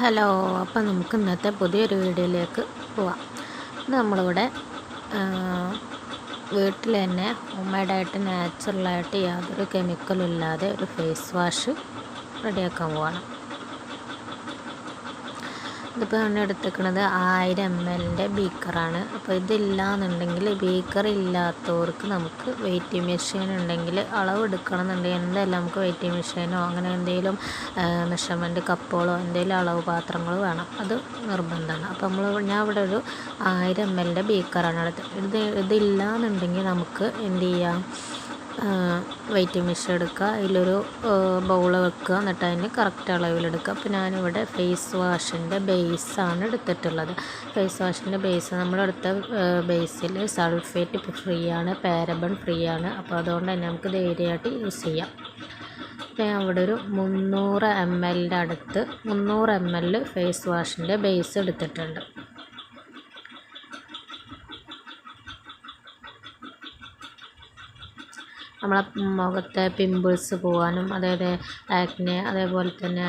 Hello അപ്പം നമുക്ക് ഇന്നത്തെ പുതിയൊരു വീഡിയോയിലേക്ക് പോവാം. നമ്മളിവിടെ വീട്ടിൽ തന്നെ ഹോംമെയ്ഡായിട്ട് നാച്ചുറലായിട്ട് യാതൊരു കെമിക്കലും ഇല്ലാതെ ഒരു ഫേസ് വാഷ് റെഡിയാക്കാൻ പോവാണ്. ഇതിപ്പോൾ ഞാൻ എടുത്തേക്കുന്നത് ആയിരം എം എല്ലിന്റെ ബീക്കറാണ് അപ്പോൾ ഇതില്ലാന്നുണ്ടെങ്കിൽ ബീക്കർ ഇല്ലാത്തവർക്ക് നമുക്ക് വെയിറ്റിംഗ് മെഷീൻ ഉണ്ടെങ്കിൽ അളവ് എടുക്കണം എന്നുണ്ടെങ്കിൽ എന്തായാലും നമുക്ക് വെയിറ്റിംഗ് മെഷീനോ അങ്ങനെ എന്തെങ്കിലും മെഷർമെന്റ് കപ്പുകളോ എന്തെങ്കിലും അളവ് പാത്രങ്ങളോ വേണം. അത് നിർബന്ധമാണ്. അപ്പോൾ നമ്മൾ ഞാൻ ഇവിടെ ഒരു ആയിരം എം എല്ലിന്റെ ബീക്കറാണ് എടുത്തത് ഇത് ഇതില്ലാന്നുണ്ടെങ്കിൽ നമുക്ക് എന്ത് ചെയ്യാം? വെയിറ്റ് മെഷീൻ എടുക്കുക. അതിലൊരു ബൗൾ വെക്കുക. എന്നിട്ട് അതിന് കറക്റ്റ് അളവിലെടുക്കുക. അപ്പോൾ ഞാനിവിടെ ഫേസ് വാഷിന്റെ ബേസാണ് എടുത്തിട്ടുള്ളത്. ഫേസ് വാഷിന്റെ ബേസ് നമ്മളെടുത്ത ബേസിൽ സൾഫേറ്റ് ഫ്രീ ആണ് പാരബൺ ഫ്രീ ആണ്. അപ്പോൾ അതുകൊണ്ട് തന്നെ നമുക്ക് ധൈര്യമായിട്ട് യൂസ് ചെയ്യാം. ഞാൻ അവിടെ ഒരു മുന്നൂറ് എം എല്ലിന്റെ അടുത്ത് മുന്നൂറ് എം എൽ ഫേസ് വാഷിന്റെ ബേസ് എടുത്തിട്ടുണ്ട്. നമ്മളെ മുഖത്തെ പിമ്പിൾസ് പോകാനും അതായത് ആക്നെ അതേപോലെ തന്നെ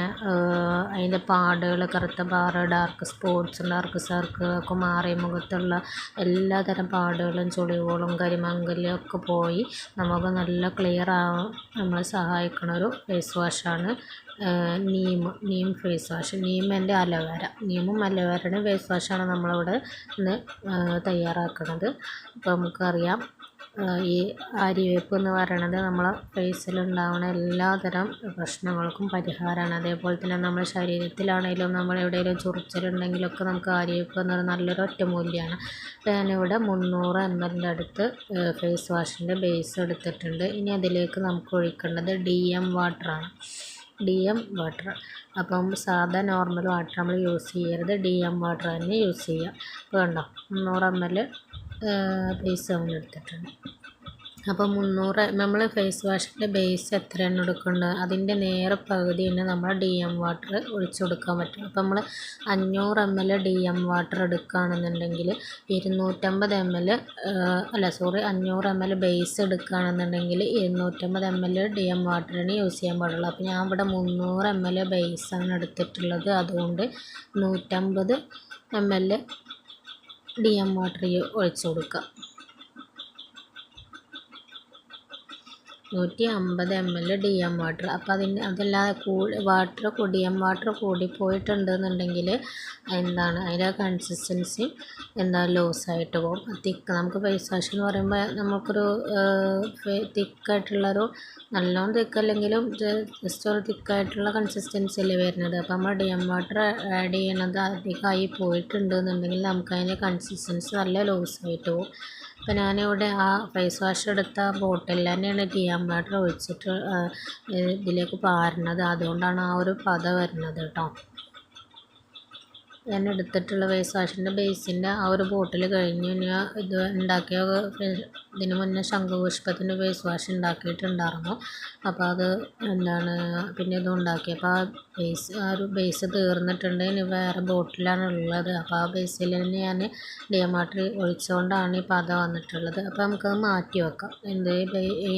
അതിന്റെ പാടുകൾ കറുത്ത പാട് ഡാർക്ക് സ്പോട്ട്സ് ഡാർക്ക് സർക്കിളൊക്കെ മാറി മുഖത്തുള്ള എല്ലാതരം പാടുകളും ചുളിവുകളും കരിമങ്കലും ഒക്കെ പോയി നമുക്ക് നല്ല ക്ലിയർ ആവാൻ നമ്മളെ സഹായിക്കുന്ന ഒരു ഫേസ് വാഷാണ് നീം നീം ഫേസ് വാഷ് നീമിന്റെ അലോവേര. നീമും അലോവേരയുടെ ഫേസ് വാഷാണ് നമ്മളിവിടെ ഇന്ന് തയ്യാറാക്കുന്നത് അപ്പോൾ നമുക്കറിയാം ഈ ആര്യവേപ്പ് എന്ന് പറയണത് നമ്മളെ ഫേസിലുണ്ടാവുന്ന എല്ലാതരം പ്രശ്നങ്ങൾക്കും പരിഹാരമാണ് അതേപോലെ തന്നെ നമ്മുടെ ശരീരത്തിലാണെങ്കിലും നമ്മൾ എവിടെയെങ്കിലും ചൊറിച്ചിലുണ്ടെങ്കിലൊക്കെ നമുക്ക് ആര്യവേപ്പ് പറയുന്നത് നല്ലൊരു ഒറ്റമൂല്യമാണ് ഞാൻ ഞാനിവിടെ മുന്നൂറ് എം എല്ലിന്റെ അടുത്ത് ഫേസ് വാഷിന്റെ ബേസ് എടുത്തിട്ടുണ്ട്. ഇനി അതിലേക്ക് നമുക്ക് ഒഴിക്കേണ്ടത് D M വാട്ടറാണ്. D M water. അപ്പം സാധാ നോർമൽ വാട്ടർ നമ്മൾ യൂസ് ചെയ്യരുത്. ഡി എം വാട്ടർ തന്നെ യൂസ് ചെയ്യുക അപ്പോൾ കണ്ടോ? മുന്നൂറ് എം എൽ ബേസ് നമ്മൾ എടുത്തിട്ടുണ്ട് അപ്പോൾ മുന്നൂറ് നമ്മൾ ഫേസ് വാഷിന്റെ ബേസ് എത്ര എണ്ണം എടുക്കേണ്ടത്? അതിന്റെ നേരെ പകുതി തന്നെ നമ്മൾ ഡി എം വാട്ടർ ഒഴിച്ചു കൊടുക്കാൻ പറ്റും. അപ്പോൾ നമ്മൾ അഞ്ഞൂറ് M L D M water എടുക്കുകയാണെന്നുണ്ടെങ്കിൽ ഇരുന്നൂറ്റമ്പത് എം എൽ അല്ല സോറി അഞ്ഞൂറ് എം എൽ ബേസ് എടുക്കുകയാണെന്നുണ്ടെങ്കിൽ ഇരുന്നൂറ്റമ്പത് എം എൽ ഡി എം വാട്ടറിന് യൂസ് ചെയ്യാൻ പാടുള്ളൂ. അപ്പോൾ ഞാൻ ഇവിടെ മുന്നൂറ് എം എൽ ബേസാണ് എടുത്തിട്ടുള്ളത്. അതുകൊണ്ട് നൂറ്റമ്പത് M L D M water ഒഴിച്ചു കൊടുക്കുക നൂറ്റി അമ്പത് M L D M water അപ്പോൾ അതിന് അതല്ലാതെ കൂടി വാട്ടർ ഡി എം വാട്ടർ കൂടിപ്പോയിട്ടുണ്ടെന്നുണ്ടെങ്കിൽ എന്താണ്? അതിന്റെ കൺസിസ്റ്റൻസി എന്താ ലോസായിട്ട് പോകും. തിക്ക് നമുക്ക് ഫേസ് വാഷ് എന്ന് പറയുമ്പോൾ നമുക്കൊരു തിക്കായിട്ടുള്ളൊരു നല്ലോണം തിക്കല്ലെങ്കിലും ജസ്റ്റ് ഒരു തിക്കായിട്ടുള്ള കൺസിസ്റ്റൻസി അല്ലേ വരുന്നത്. അപ്പോൾ നമ്മൾ ഡി എം വാട്ടർ ആഡ് ചെയ്യണത് അധികമായി പോയിട്ടുണ്ടെന്നുണ്ടെങ്കിൽ നമുക്ക് അതിന്റെ കൺസിസ്റ്റൻസി നല്ല ലോസായിട്ട് പോകും. അപ്പോൾ ഞാനിവിടെ ആ ഫേസ് വാഷ് എടുത്ത ബോട്ടിൽ തന്നെയാണ് ടി എം വാട്ടർ ഒഴിച്ചിട്ട് ഇതിലേക്ക് പാരുന്നത്. അതുകൊണ്ടാണ് ആ ഒരു പത വരുന്നത് കേട്ടോ. ഞാൻ എടുത്തിട്ടുള്ള ഫേസ് വാഷിന്റെ ബേസിന്റെ ആ ഒരു ബോട്ടിൽ കഴിഞ്ഞ് ഞാൻ ഇത് ഉണ്ടാക്കിയ ഇതിന് മുന്നേ ശംഖുപുഷ്പത്തിന്റെ ഫേസ് വാഷ് ഉണ്ടാക്കിയിട്ടുണ്ടായിരുന്നു. അപ്പോൾ അത് എന്താണ് പിന്നെ ഇത് ഉണ്ടാക്കി അപ്പോൾ ആ ബേസ് ആ ഒരു ബേസ് തീർന്നിട്ടുണ്ട്. ഇനി വേറെ ബോട്ടിലാണ് ഉള്ളത്. അപ്പോൾ ആ ബേസിൽ തന്നെ ഞാൻ ഡിയമാട്ടറി ഒഴിച്ചുകൊണ്ടാണ് ഈ പത വന്നിട്ടുള്ളത്. അപ്പോൾ നമുക്കത് മാറ്റി വെക്കാം. എന്ത് ഈ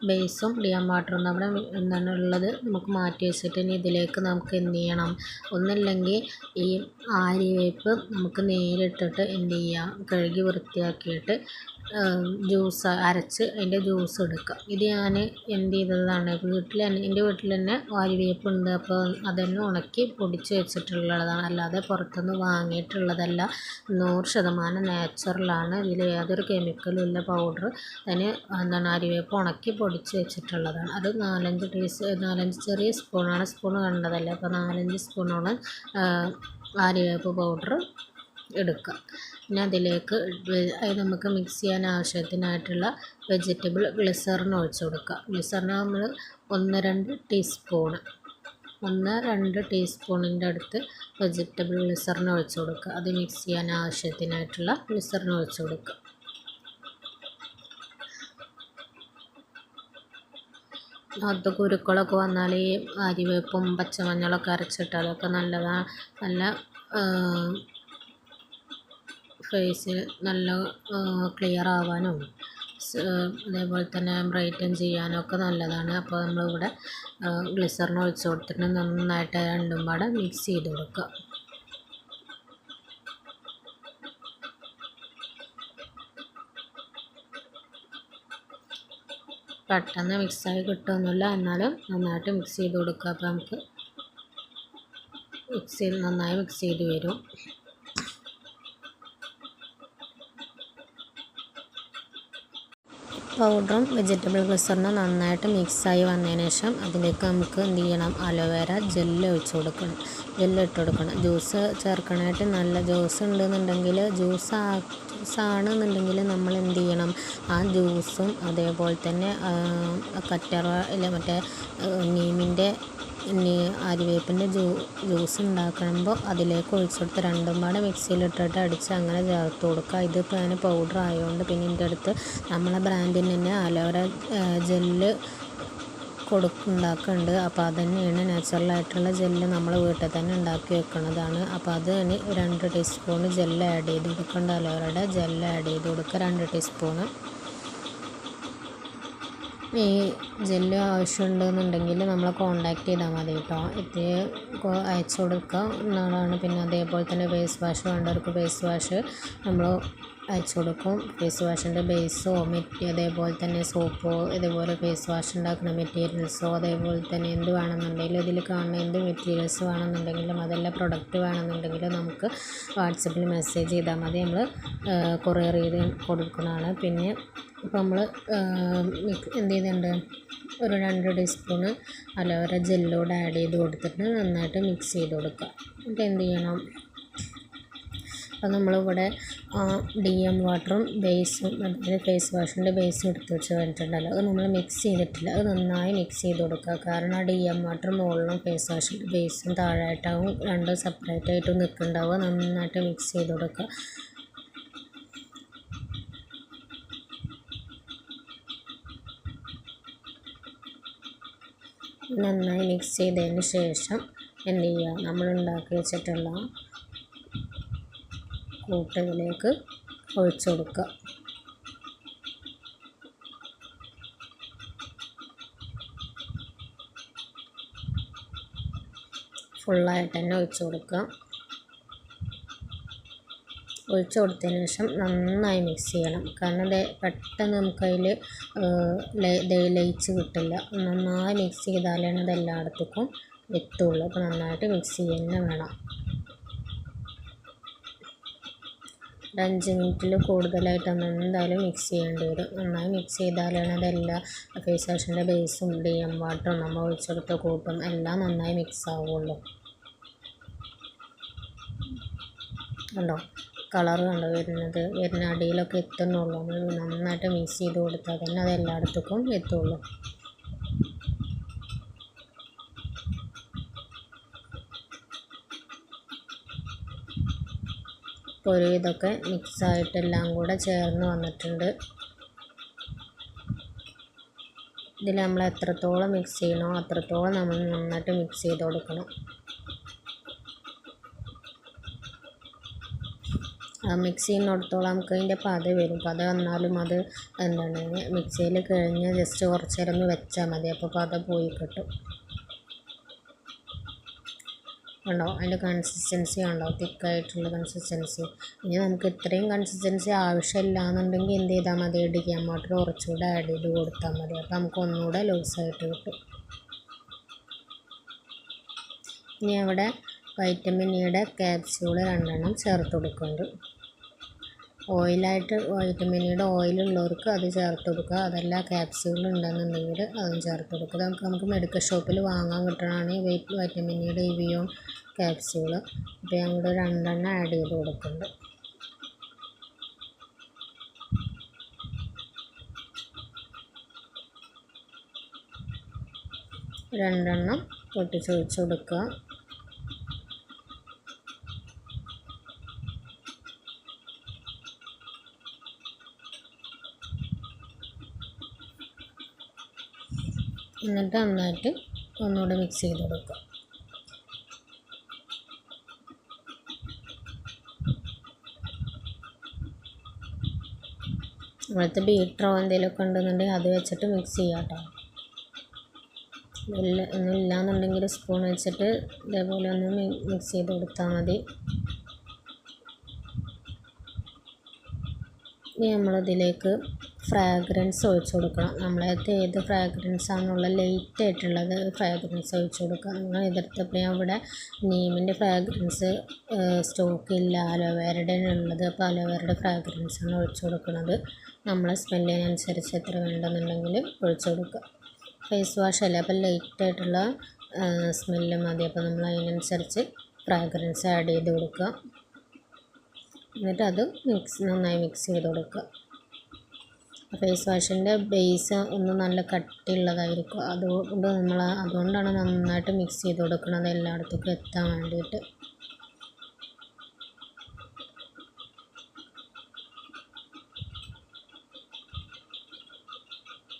ബേസും ഡിയം വാട്ടറും നമ്മുടെ എന്താണ് ഉള്ളത്? നമുക്ക് മാറ്റി വെച്ചിട്ട് ഇനി ഇതിലേക്ക് നമുക്ക് എന്ത് ചെയ്യണം? ഒന്നില്ലെങ്കിൽ ഈ ആര്യവേപ്പ് നമുക്ക് നേരിട്ടിട്ട് എന്ത് ചെയ്യാം? കഴുകി വൃത്തിയാക്കിയിട്ട് ജ്യൂസ് അരച്ച് അതിന്റെ ജ്യൂസ് എടുക്കുക. ഇത് ഞാൻ എന്ത് ചെയ്തതാണ് വീട്ടിൽ തന്നെ എന്റെ വീട്ടിൽ തന്നെ വാരിവേപ്പുണ്ട്. അപ്പോൾ അതന്നെ ഉണക്കി പൊടിച്ച് വെച്ചിട്ടുള്ളതാണ്. അല്ലാതെ പുറത്തുനിന്ന് വാങ്ങിയിട്ടുള്ളതല്ല. നൂറ് ശതമാനം നാച്ചുറലാണ്. ഇതിൽ യാതൊരു കെമിക്കലും ഇല്ല പൗഡർ. അതിന് എന്താണ് അരിവേപ്പ് ഉണക്കി പൊടിച്ച് വെച്ചിട്ടുള്ളതാണ്. അത് നാലഞ്ച് ടീസ് നാലഞ്ച് ചെറിയ സ്പൂണാണ്. സ്പൂൺ കണ്ടതല്ലേ? അപ്പോൾ നാലഞ്ച് സ്പൂണോളം ആരിവേപ്പ് പൗഡർ എടുക്കുക പിന്നെ അതിലേക്ക് അത് നമുക്ക് മിക്സ് ചെയ്യാൻ ആവശ്യത്തിനായിട്ടുള്ള വെജിറ്റബിൾ ഗ്ലിസറിൻ ഒഴിച്ചു കൊടുക്കുക ഗ്ലിസറിന് നമ്മൾ ഒന്ന് രണ്ട് ടീസ്പൂണ് ഒന്ന് രണ്ട് ടീസ്പൂണിന്റെ അടുത്ത് വെജിറ്റബിൾ ഗ്ലിസറിൻ ഒഴിച്ചു കൊടുക്കുക അത് മിക്സ് ചെയ്യാൻ ആവശ്യത്തിനായിട്ടുള്ള ഗ്ലിസറിൻ ഒഴിച്ചു കൊടുക്കുക അത് കുരുക്കളൊക്കെ വന്നാൽ ഈ അരിവേപ്പും പച്ചമഞ്ഞളൊക്കെ അരച്ചിട്ടാലൊക്കെ നല്ലതാണ് നല്ല ഫേസ് നല്ല ക്ലിയർ ആവാനും അതേപോലെ തന്നെ ബ്രൈറ്റൻ ചെയ്യാനൊക്കെ നല്ലതാണ്. അപ്പോൾ നമ്മളിവിടെ ഗ്ലിസറിന് ഒഴിച്ച് കൊടുത്തിട്ട് നന്നായിട്ട് രണ്ടും പാടെ മിക്സ് ചെയ്ത് കൊടുക്കുക പെട്ടെന്ന് മിക്സായി കിട്ടുമൊന്നുമില്ല എന്നാലും നന്നായിട്ട് മിക്സ് ചെയ്ത് കൊടുക്കുക. അപ്പോൾ നമുക്ക് മിക്സ് ചെയ്ത് നന്നായി മിക്സ് ചെയ്ത് വരും. പൗഡറും വെജിറ്റബിൾ ഗ്ലിസറിനും നന്നായിട്ട് മിക്സായി വന്നതിന് ശേഷം അതിലേക്ക് നമുക്ക് എന്ത് ചെയ്യണം? അലോവേര ജെല്ല് ഒഴിച്ച് കൊടുക്കണം. ജെല്ല് ഇട്ട് കൊടുക്കണം. ജ്യൂസ് ചേർക്കണമായിട്ട് നല്ല ജ്യൂസ് ഉണ്ടെന്നുണ്ടെങ്കിൽ ജ്യൂസ് ആ ജ്യൂസ് ആണെന്നുണ്ടെങ്കിൽ നമ്മൾ എന്ത് ചെയ്യണം? ആ ജ്യൂസും അതേപോലെ തന്നെ കറ്ററ ഇല്ല മറ്റേ നീമിന്റെ ഇനി ആര്യവേപ്പിന്റെ ജ്യൂ ജ്യൂസ് ഉണ്ടാക്കുമ്പോൾ അതിലേക്ക് ഒഴിച്ചെടുത്ത് രണ്ടും പാടെ മിക്സിയിലിട്ടിട്ട് അടിച്ച് അങ്ങനെ ചേർത്ത് കൊടുക്കുക. ഇതിപ്പോൾ ഞാൻ പൗഡർ ആയതുകൊണ്ട് പിന്നെ എന്റെ അടുത്ത് നമ്മളെ ബ്രാൻഡിന് തന്നെ അലോവേര ജെല്ല് കൊടുക്കുണ്ടാക്കുന്നുണ്ട് അപ്പോൾ അത് തന്നെയാണ് നാച്ചുറലായിട്ടുള്ള ജെല്ല് നമ്മൾ വീട്ടിൽ തന്നെ ഉണ്ടാക്കി വെക്കുന്നതാണ് അപ്പോൾ അത് തന്നെ രണ്ട് ടീസ്പൂൺ ജെല്ല് ആഡ് ചെയ്ത് കൊടുക്കേണ്ട. അലോവേരയുടെ ജെല്ല് ആഡ് ചെയ്ത് കൊടുക്കുക രണ്ട് ടീസ്പൂണ് ഈ ജെല്ല് ആവശ്യമുണ്ടെന്നുണ്ടെങ്കിൽ നമ്മളെ കോണ്ടാക്ട് ചെയ്താൽ മതി കേട്ടോ. ഇത് അയച്ചു കൊടുക്കുക എന്നാണ് പിന്നെ അതേപോലെ തന്നെ ഫേസ് വാഷ് വേണ്ടവർക്ക് ഫേസ് വാഷ് നമ്മൾ അയച്ചു കൊടുക്കും. ഫേസ് വാഷിന്റെ ബേസോ മെറ്റി അതേപോലെ തന്നെ സോപ്പോ ഇതേപോലെ ഫേസ് വാഷ് ഉണ്ടാക്കുന്ന മെറ്റീരിയൽസോ അതേപോലെ തന്നെ എന്ത് വേണമെന്നുണ്ടെങ്കിലും ഇതിൽ കാണുന്ന എന്ത് മെറ്റീരിയൽസ് വേണമെന്നുണ്ടെങ്കിലും അതെല്ലാം പ്രൊഡക്റ്റ് വേണമെന്നുണ്ടെങ്കിലും നമുക്ക് വാട്സപ്പിൽ മെസ്സേജ് ചെയ്താൽ മതി. നമ്മൾ കൊറിയർ ചെയ്ത് കൊടുക്കുന്നതാണ്. പിന്നെ ഇപ്പോൾ നമ്മൾ എന്ത് ചെയ്യുന്നുണ്ട്? ഒരു രണ്ട് ടീസ്പൂണ് അലോവേര ജെല്ലൂടെ ആഡ് ചെയ്ത് കൊടുത്തിട്ട് നന്നായിട്ട് മിക്സ് ചെയ്ത് കൊടുക്കുക. എന്നിട്ട് എന്ത് ചെയ്യണം? അപ്പോൾ നമ്മളിവിടെ ഡി എം വാട്ടറും ബേസും അതായത് ഫേസ് വാഷിന്റെ ബേസും എടുത്ത് വെച്ച് കഴിഞ്ഞിട്ടുണ്ടല്ലോ. അത് നമ്മൾ മിക്സ് ചെയ്തിട്ടില്ല. അത് നന്നായി മിക്സ് ചെയ്ത് കൊടുക്കുക. കാരണം ആ ഡി എം വാട്ടർ മുകളിലും ഫേസ് വാഷിന്റെ ബേസും താഴെയായിട്ടാവും രണ്ടും സെപ്പറേറ്റ് ആയിട്ട് നിൽക്കുന്നുണ്ടാവുക. നന്നായിട്ട് മിക്സ് ചെയ്ത് കൊടുക്കുക. നന്നായി മിക്സ് ചെയ്തതിന് ശേഷം എന്ത് ചെയ്യുക? നമ്മൾ ഉണ്ടാക്കി വെച്ചിട്ടുള്ള കൂട്ടതിലേക്ക് ഒഴിച്ചു കൊടുക്കുക. ഫുള്ളായിട്ട് തന്നെ ഒഴിച്ചു കൊടുക്കുക. ഒഴിച്ച് കൊടുത്തതിന് ശേഷം നന്നായി മിക്സ് ചെയ്യണം. കാരണം ഇത് പെട്ടെന്ന് നമുക്കതിൽ ലയിച്ച് കിട്ടില്ല. നന്നായി മിക്സ് ചെയ്താലാണ് ഇത് എല്ലായിടത്തേക്കും എത്തുള്ളൂ. അപ്പോൾ നന്നായിട്ട് മിക്സ് ചെയ്യുക തന്നെ വേണം. ഒരു അഞ്ച് മിനിറ്റിൽ നമ്മൾ എന്തായാലും മിക്സ് ചെയ്യേണ്ടി വരും. നന്നായി മിക്സ് ചെയ്താലാണ് അതെല്ലാം ഫേസ് വാഷിന്റെ ബേസും ഡി എം വാട്ടറും നമ്മൾ ഒഴിച്ചെടുത്ത കൂട്ടും എല്ലാം നന്നായി മിക്സ് ആവുള്ളൂ. കണ്ടോ? കളർ കണ്ടോ വരുന്നത്? വരുന്ന അടിയിലൊക്കെ എത്തുന്നുള്ളൂ. നമ്മൾ നന്നായിട്ട് മിക്സ് ചെയ്ത് കൊടുത്താൽ തന്നെ അത് എല്ലായിടത്തേക്കും എത്തുള്ളൂ ഇപ്പോൾ ഒരു ഇതൊക്കെ മിക്സായിട്ട് എല്ലാം കൂടെ ചേർന്ന് വന്നിട്ടുണ്ട്. ഇതിൽ നമ്മൾ എത്രത്തോളം മിക്സ് ചെയ്യണോ അത്രത്തോളം നമ്മൾ നന്നായിട്ട് മിക്സ് ചെയ്ത് കൊടുക്കണം. മിക്സ് ചെയ്യുന്നിടത്തോളം നമുക്ക് അതിന്റെ പത വരും. പത വന്നാലും അത് എന്താണ് മിക്സിയിൽ കഴിഞ്ഞ് ജസ്റ്റ് കുറച്ച് നേരം വെച്ചാൽ മതി. അപ്പോൾ പത പോയി കിട്ടും. ഉണ്ടോ? അതിന്റെ കൺസിസ്റ്റൻസി ഉണ്ടോ? തിക്കായിട്ടുള്ള കൺസിസ്റ്റൻസി ഇനി നമുക്ക് ഇത്രയും കൺസിസ്റ്റൻസി ആവശ്യമില്ല എന്നുണ്ടെങ്കിൽ എന്ത് ചെയ്താൽ മതി? ഇടിക്കാൻ മോട്ടർ കുറച്ചുകൂടെ ആഡ് ചെയ്ത് കൊടുത്താൽ മതി. അപ്പോൾ നമുക്ക് ഒന്നുകൂടെ ലൂസായിട്ട് കിട്ടും. ഇനി അവിടെ വൈറ്റമിൻ ഇയുടെ ക്യാപ്സ്യൂൾ രണ്ടെണ്ണം ചേർത്ത് കൊടുക്കുന്നുണ്ട്. ഓയിലായിട്ട് വൈറ്റമിനിയുടെ ഓയിലുള്ളവർക്ക് അത് ചേർത്ത് കൊടുക്കുക. അതല്ല ക്യാപ്സ്യൂൾ ഉണ്ടെന്നുണ്ടെങ്കിൽ അതും ചേർത്ത് കൊടുക്കുക. നമുക്ക് നമുക്ക് മെഡിക്കൽ ഷോപ്പിൽ വാങ്ങാൻ കിട്ടണതാണ് ഈ വൈറ്റമിൻ വൈറ്റമിനിയുടെ ഇവിയോ ക്യാപ്സ്യൂൾ അപ്പോൾ കൂടെ രണ്ടെണ്ണം ആഡ് ചെയ്ത് കൊടുക്കുന്നുണ്ട്. രണ്ടെണ്ണം പൊട്ടിച്ചൊഴിച്ച് കൊടുക്കുക. എന്നിട്ട് നന്നായിട്ട് ഒന്നുകൂടെ മിക്സ് ചെയ്ത് കൊടുക്കുക. നമ്മളടുത്ത് ബീറ്ററോ എന്തെങ്കിലുമൊക്കെ ഉണ്ടെന്നുണ്ടെങ്കിൽ അത് വെച്ചിട്ട് മിക്സ് ചെയ്യാം കേട്ടോ. ഇല്ല ഒന്നും ഇല്ലാന്നുണ്ടെങ്കിൽ സ്പൂൺ വെച്ചിട്ട് ഇതേപോലെ ഒന്ന് മിക്സ് ചെയ്ത് കൊടുത്താൽ മതി. ഇനി നമ്മളിതിലേക്ക് ഫ്രാഗ്രൻസ് ഒഴിച്ചു കൊടുക്കണം. നമ്മളത് ഏത് ഫ്രാഗ്രൻസ് ആണുള്ള ലൈറ്റ് ആയിട്ടുള്ളത് ഫ്രാഗ്രൻസ് ഒഴിച്ചു കൊടുക്കുക. നിങ്ങൾ എതിർത്തപ്പോൾ ഞാൻ ഇവിടെ നീമിന്റെ ഫ്രാഗ്രൻസ് സ്റ്റോക്ക് ഇല്ല. അലോവേരയുടെ ഉള്ളത്. അപ്പോൾ അലോവേരയുടെ ആണ് ഒഴിച്ചു കൊടുക്കുന്നത് നമ്മളെ സ്മെല്ലിനനുസരിച്ച് എത്ര വേണ്ടെന്നുണ്ടെങ്കിൽ ഒഴിച്ചു കൊടുക്കുക. ഫേസ് വാഷ് അല്ല? അപ്പോൾ ലൈറ്റ് ആയിട്ടുള്ള സ്മെല്ല് മതി. അപ്പോൾ നമ്മൾ അതിനനുസരിച്ച് ഫ്രാഗ്രൻസ് ആഡ് ചെയ്ത് കൊടുക്കുക. എന്നിട്ട് അത് മിക്സ് നന്നായി മിക്സ് ചെയ്ത് കൊടുക്കുക. ഫേസ് വാഷിന്റെ ബേസ് ഒന്ന് നല്ല കട്ടിയുള്ളതായിരിക്കും. അതുകൊണ്ട് നമ്മൾ അതുകൊണ്ടാണ് നന്നായിട്ട് മിക്സ് ചെയ്ത് കൊടുക്കുന്നത്. എല്ലായിടത്തേക്കും എത്താൻ വേണ്ടിയിട്ട്.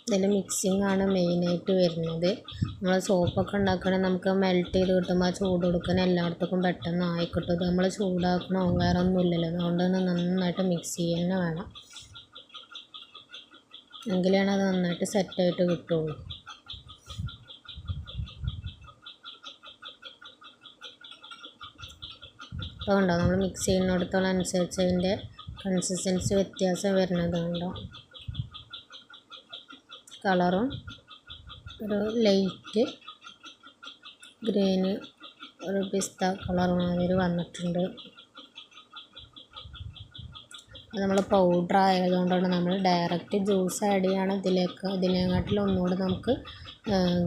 ഇതിൽ മിക്സിങ് ആണ് മെയിനായിട്ട് വരുന്നത്. നമ്മൾ സോപ്പൊക്കെ ഉണ്ടാക്കണമെങ്കിൽ നമുക്ക് മെൽറ്റ് ചെയ്ത് കിട്ടുമ്പോൾ ചൂട് കൊടുക്കാൻ എല്ലായിടത്തേക്കും പെട്ടെന്ന് ആയിക്കിട്ടും. നമ്മൾ ചൂടാക്കണോ വേറെ ഒന്നുമില്ലല്ലോ അതുകൊണ്ട് തന്നെ നന്നായിട്ട് മിക്സ് ചെയ്യുക തന്നെ വേണം. എങ്കിലാണ് അത് നന്നായിട്ട് സെറ്റായിട്ട് കിട്ടുള്ളൂ. അപ്പോൾ ഉണ്ടോ നമ്മൾ മിക്സ് ചെയ്യുന്നിടത്തോളം അനുസരിച്ച് അതിന്റെ കൺസിസ്റ്റൻസി വ്യത്യാസം വരുന്നത് കണ്ടോ? കളറും ഒരു ലൈറ്റ് ഗ്രീന് ഒരു പിസ്ത കളർ മാതിരി വന്നിട്ടുണ്ട്. നമ്മൾ പൗഡർ ആയതുകൊണ്ടാണ് നമ്മൾ ഡയറക്റ്റ് ജ്യൂസ് ആഡ് ചെയ്യുകയാണ് ഇതിലേക്ക്. ഇതിനെക്കാട്ടിലും ഒന്നുകൂടി നമുക്ക്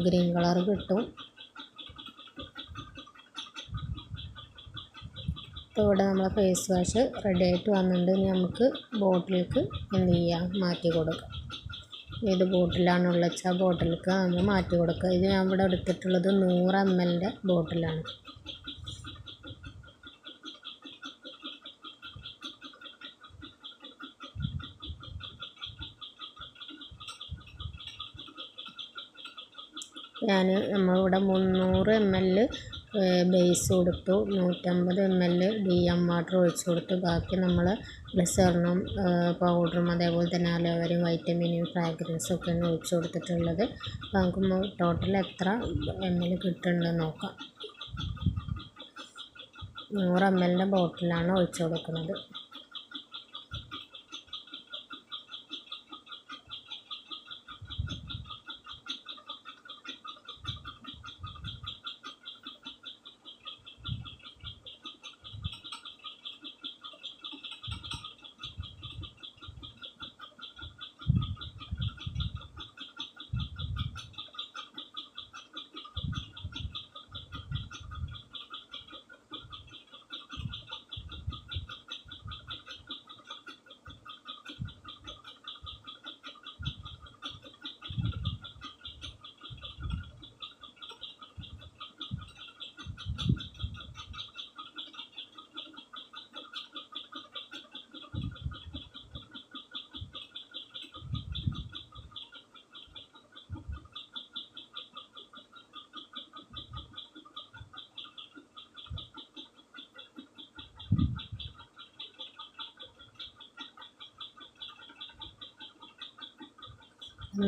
ഗ്രീൻ കളർ കിട്ടും. ഇപ്പോൾ ഇവിടെ നമ്മൾ ഫേസ് വാഷ് റെഡി ആയിട്ട് വന്നിട്ടുണ്ട്. ഇനി നമുക്ക് ബോട്ടിലേക്ക് എന്ത് ചെയ്യാം? മാറ്റി കൊടുക്കാം. ഏത് ബോട്ടിലാണ് ഉള്ളത് വെച്ചാൽ ബോട്ടിലേക്ക് നമ്മൾ മാറ്റി കൊടുക്കുക. ഇത് ഞാൻ ഇവിടെ എടുത്തിട്ടുള്ളത് നൂറ് എം എല്ലിന്റെ ബോട്ടിലാണ് ഞാൻ നമ്മളിവിടെ മുന്നൂറ് എം എൽ ബേസ് കൊടുത്തു. നൂറ്റമ്പത് M L D M water ഒഴിച്ചു കൊടുത്തു. ബാക്കി നമ്മൾ ഗ്ലിസറിനും പൗഡറും അതേപോലെ തന്നെ അലോവരും വൈറ്റമിനും ഫ്രാഗ്രൻസും ഒക്കെയാണ് ഒഴിച്ചു കൊടുത്തിട്ടുള്ളത്. അപ്പോൾ നമുക്ക് ടോട്ടൽ എത്ര എം എൽ കിട്ടുന്നുണ്ടെന്ന് നോക്കാം. നൂറ് എം എല്ലിന്റെ ബോട്ടിലാണ് ഒഴിച്ചു കൊടുക്കുന്നത്.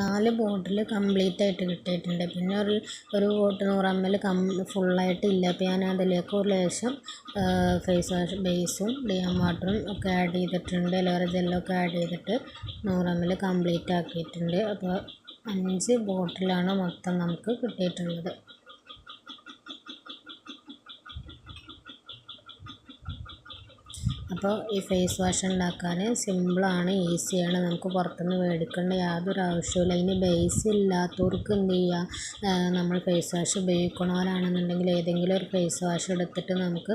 നാല് ബോട്ടിൽ കംപ്ലീറ്റ് ആയിട്ട് കിട്ടിയിട്ടുണ്ട്. പിന്നെ ഒരു ഒരു ബോട്ടിൽ നൂറ് എം എൽ കം ഫുള്ളായിട്ടില്ല അപ്പോൾ ഞാൻ അതിലേക്ക് ഒരു ലേശം ഫേസ് വാഷ് ബേസും ഡിയം വാട്ടറും ഒക്കെ ആഡ് ചെയ്തിട്ടുണ്ട്. അലോവേറ ജെല്ലൊക്കെ ആഡ് ചെയ്തിട്ട് നൂറ് എം എൽ കംപ്ലീറ്റ് ആക്കിയിട്ടുണ്ട്. അപ്പോൾ അഞ്ച് ബോട്ടിലാണ് മൊത്തം നമുക്ക് കിട്ടിയിട്ടുള്ളത്. അപ്പോൾ ഈ ഫേസ് വാഷ് ഉണ്ടാക്കാൻ സിമ്പിളാണ് ഈസിയാണ്. നമുക്ക് പുറത്തുനിന്ന് മേടിക്കേണ്ട യാതൊരു ആവശ്യമില്ല ഇനി ബേസ് ഇല്ലാത്തവർക്ക് എന്ത് ചെയ്യുക നമ്മൾ ഫേസ് വാഷ് ഉപയോഗിക്കണവരാണെന്നുണ്ടെങ്കിൽ ഏതെങ്കിലും ഒരു ഫേസ് വാഷ് എടുത്തിട്ട് നമുക്ക്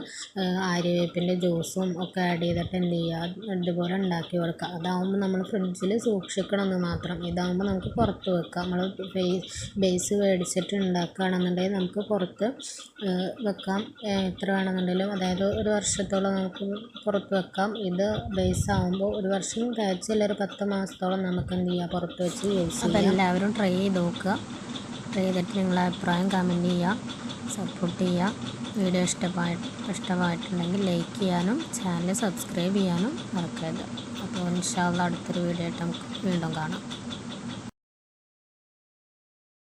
ആര്യവേപ്പിന്റെ ജ്യൂസും ഒക്കെ ആഡ് ചെയ്തിട്ട് എന്ത് ചെയ്യുക ഇതുപോലെ ഉണ്ടാക്കി കൊടുക്കുക അതാവുമ്പോൾ നമ്മൾ ഫ്രിഡ്ജിൽ സൂക്ഷിക്കണമെന്ന് മാത്രം. ഇതാവുമ്പോൾ നമുക്ക് പുറത്ത് വെക്കാം. നമ്മൾ ഫേസ് ബേസ് മേടിച്ചിട്ട് ഉണ്ടാക്കുകയാണെന്നുണ്ടെങ്കിൽ നമുക്ക് പുറത്ത് വെക്കാം. എത്ര വേണമെന്നുണ്ടെങ്കിലും. അതായത് ഒരു വർഷത്തോളം നമുക്ക് പുറത്ത് വെക്കാം. ഇത് ബേസ് ആകുമ്പോൾ ഒരു വർഷം കഴിച്ചാൽ ഒരു പത്ത് മാസത്തോളം നമുക്ക് എന്ത് ചെയ്യാം? പുറത്ത് വെച്ച് യൂസ് ചെയ്യാം. എല്ലാവരും ട്രൈ ചെയ്ത് നോക്കുക. ട്രൈ ചെയ്തിട്ട് നിങ്ങളെ അഭിപ്രായം കമന്റ് ചെയ്യുക. സപ്പോർട്ട് ചെയ്യുക. വീഡിയോ ഇഷ്ടമായി ഇഷ്ടമായിട്ടുണ്ടെങ്കിൽ ലൈക്ക് ചെയ്യാനും ചാനൽ സബ്സ്ക്രൈബ് ചെയ്യാനും മറക്കരുത്. അപ്പോൾ ഇൻഷാല്ല അടുത്തൊരു വീഡിയോ ആയിട്ട് നമുക്ക് വീണ്ടും കാണാം.